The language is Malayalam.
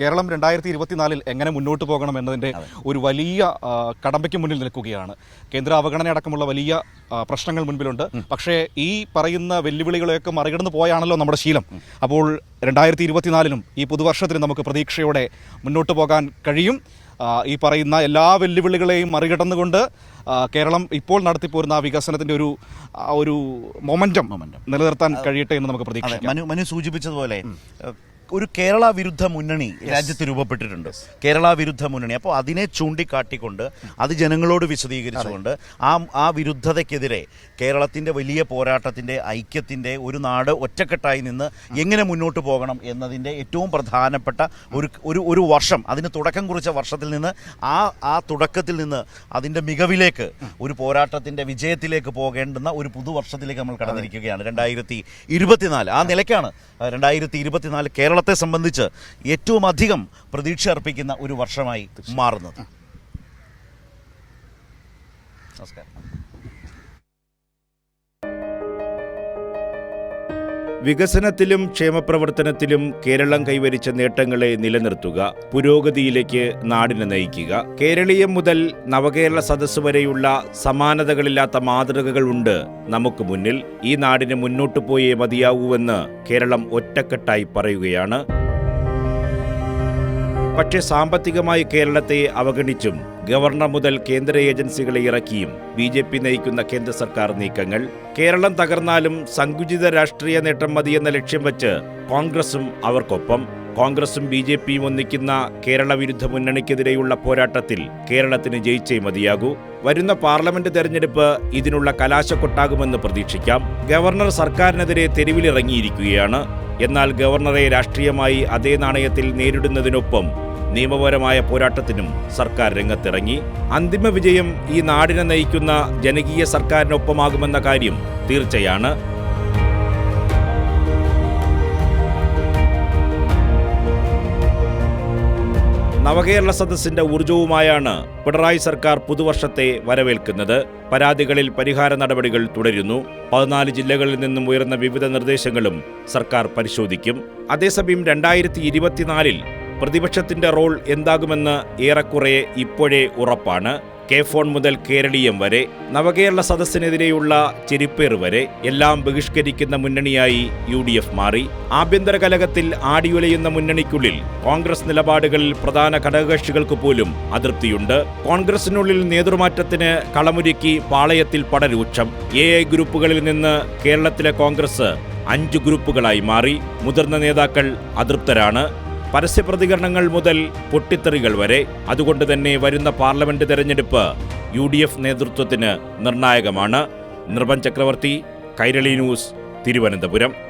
കേരളം രണ്ടായിരത്തി ഇരുപത്തിനാലിൽ എങ്ങനെ മുന്നോട്ട് പോകണം എന്നതിന്റെ ഒരു വലിയ കടമ്പയ്ക്ക് മുന്നിൽ നിൽക്കുകയാണ്. കേന്ദ്ര അവഗണന അടക്കമുള്ള വലിയ പ്രശ്നങ്ങൾ മുൻപിലുണ്ട്. പക്ഷേ ഈ പറയുന്ന വെല്ലുവിളികളെയൊക്കെ മറികടന്ന് പോയാണല്ലോ നമ്മുടെ ശീലം. അപ്പോൾ രണ്ടായിരത്തി ഇരുപത്തിനാലിനും ഈ പുതുവർഷത്തിനും നമുക്ക് പ്രതീക്ഷയോടെ മുന്നോട്ട് പോകാൻ കഴിയും. ഈ പറയുന്ന എല്ലാ വെല്ലുവിളികളെയും മറികടന്നുകൊണ്ട് കേരളം ഇപ്പോൾ നടത്തിപ്പോരുന്ന ആ വികസനത്തിന്റെ ഒരു ഒരു മൊമെന്റം നിലനിർത്താൻ കഴിയട്ടെ എന്ന് നമുക്ക് പ്രതീക്ഷിക്കാം. മനു മനു സൂചിപ്പിച്ചതുപോലെ ഒരു കേരള വിരുദ്ധ മുന്നണി രാജ്യത്ത് രൂപപ്പെട്ടിട്ടുണ്ട്. കേരള വിരുദ്ധ മുന്നണി. അപ്പോൾ അതിനെ ചൂണ്ടിക്കാട്ടിക്കൊണ്ട് അത് ജനങ്ങളോട് വിശദീകരിച്ചുകൊണ്ട് ആ ആ വിരുദ്ധതയ്ക്കെതിരെ കേരളത്തിന്റെ വലിയ പോരാട്ടത്തിന്റെ ഐക്യത്തിന്റെ ഒരു നാട് ഒറ്റക്കെട്ടായി നിന്ന് എങ്ങനെ മുന്നോട്ട് പോകണം എന്നതിന്റെ ഏറ്റവും പ്രധാനപ്പെട്ട ഒരു ഒരു ഒരു വർഷം അതിന് തുടക്കം കുറിച്ച വർഷത്തിൽ നിന്ന് ആ ആ തുടക്കത്തിൽ നിന്ന് അതിന്റെ മികവിലേക്ക് ഒരു പോരാട്ടത്തിന്റെ വിജയത്തിലേക്ക് പോകേണ്ടുന്ന ഒരു പുതുവർഷത്തിലേക്ക് നമ്മൾ കടന്നിരിക്കുകയാണ്. രണ്ടായിരത്തി ഇരുപത്തിനാല് ആ നിലയ്ക്കാണ് രണ്ടായിരത്തി ഇരുപത്തിനാല് കേരളത്തെ സംബന്ധിച്ച് ഏറ്റവും അധികം പ്രതീക്ഷ അർപ്പിക്കുന്ന ഒരു വർഷമായി മാറുന്നത്. നമസ്കാരം. വികസനത്തിലും ക്ഷേമപ്രവർത്തനത്തിലും കേരളം കൈവരിച്ച നേട്ടങ്ങളെ നിലനിർത്തുക പുരോഗതിയിലേക്ക് നാടിനെ നയിക്കുക. കേരളീയം മുതൽ നവകേരള സദസ്സ് വരെയുള്ള സമാനതകളില്ലാത്ത മാതൃകകൾ ഉണ്ട് നമുക്ക് മുന്നിൽ. ഈ നാടിന് മുന്നോട്ടു പോയേ മതിയാവൂവെന്ന് കേരളം ഒറ്റക്കെട്ടായി പറയുകയാണ്. പക്ഷേ സാമ്പത്തികമായി കേരളത്തെ അവഗണിച്ചും ഗവർണർ മുതൽ കേന്ദ്ര ഏജൻസികളെ ഇറക്കിയും ബി ജെ പി നയിക്കുന്ന കേന്ദ്ര സർക്കാർ നീക്കങ്ങൾ. കേരളം തകർന്നാലും സങ്കുചിത രാഷ്ട്രീയ നേട്ടം മതിയെന്ന ലക്ഷ്യം വച്ച് കോൺഗ്രസും അവർക്കൊപ്പം. കോൺഗ്രസും ബി ജെ പിയും ഒന്നിക്കുന്ന കേരള വിരുദ്ധ മുന്നണിക്കെതിരെയുള്ള പോരാട്ടത്തിൽ കേരളത്തിന് ജയിച്ചേ മതിയാകൂ. വരുന്ന പാർലമെന്റ് തെരഞ്ഞെടുപ്പ് ഇതിനുള്ള കലാശക്കൊട്ടാകുമെന്ന് പ്രതീക്ഷിക്കാം. ഗവർണർ സർക്കാരിനെതിരെ തെരുവിലിറങ്ങിയിരിക്കുകയാണ്. എന്നാൽ ഗവർണറെ രാഷ്ട്രീയമായി അതേ നാണയത്തിൽ നേരിടുന്നതിനൊപ്പം നിയമപരമായ പോരാട്ടത്തിനും സർക്കാർ രംഗത്തിറങ്ങി. അന്തിമ വിജയം ഈ നാടിനെ നയിക്കുന്ന ജനകീയ സർക്കാരിനൊപ്പമാകുമെന്ന കാര്യം തീർച്ചയാണ്. നവകേരള സദസ്സിന്റെ ഊർജവുമായാണ് പിണറായി സർക്കാർ പുതുവർഷത്തെ വരവേൽക്കുന്നത്. പരാതികളിൽ പരിഹാര നടപടികൾ തുടരുന്നു. പതിനാല് ജില്ലകളിൽ നിന്നും ഉയർന്ന വിവിധ നിർദ്ദേശങ്ങളും സർക്കാർ പരിശോധിക്കും. അതേസമയം രണ്ടായിരത്തി ഇരുപത്തിനാലിൽ പ്രതിപക്ഷത്തിന്റെ റോൾ എന്താകുമെന്ന് ഏറെക്കുറെ ഇപ്പോഴേ ഉറപ്പാണ്. കെ ഫോൺ മുതൽ കേരളീയം വരെ നവകേരള സദസ്സിനെതിരെയുള്ള ചെരിപ്പേർ വരെ എല്ലാം ബഹിഷ്കരിക്കുന്ന മുന്നണിയായി യു ഡി എഫ് മാറി. ആഭ്യന്തര കലകത്തിൽ ആടിയുലയുന്ന മുന്നണിക്കുള്ളിൽ കോൺഗ്രസ് നിലപാടുകളിൽ പ്രധാന ഘടകകക്ഷികൾക്ക് പോലും അതൃപ്തിയുണ്ട്. കോൺഗ്രസിനുള്ളിൽ നേതൃമാറ്റത്തിന് കളമൊരുക്കി പാളയത്തിൽ പടരൂക്ഷം. എ ഐ ഗ്രൂപ്പുകളിൽ നിന്ന് കേരളത്തിലെ കോൺഗ്രസ് അഞ്ച് ഗ്രൂപ്പുകളായി മാറി. മുതിർന്ന നേതാക്കൾ അതൃപ്തരാണ്. പരസ്യപ്രതികരണങ്ങൾ മുതൽ പൊട്ടിത്തെറികൾ വരെ. അതുകൊണ്ട് തന്നെ വരുന്ന പാർലമെന്റ് തെരഞ്ഞെടുപ്പ് യു ഡി എഫ് നേതൃത്വത്തിന് നിർണായകമാണ്. നിർഭൻ ചക്രവർത്തി കൈരളി ന്യൂസ് തിരുവനന്തപുരം.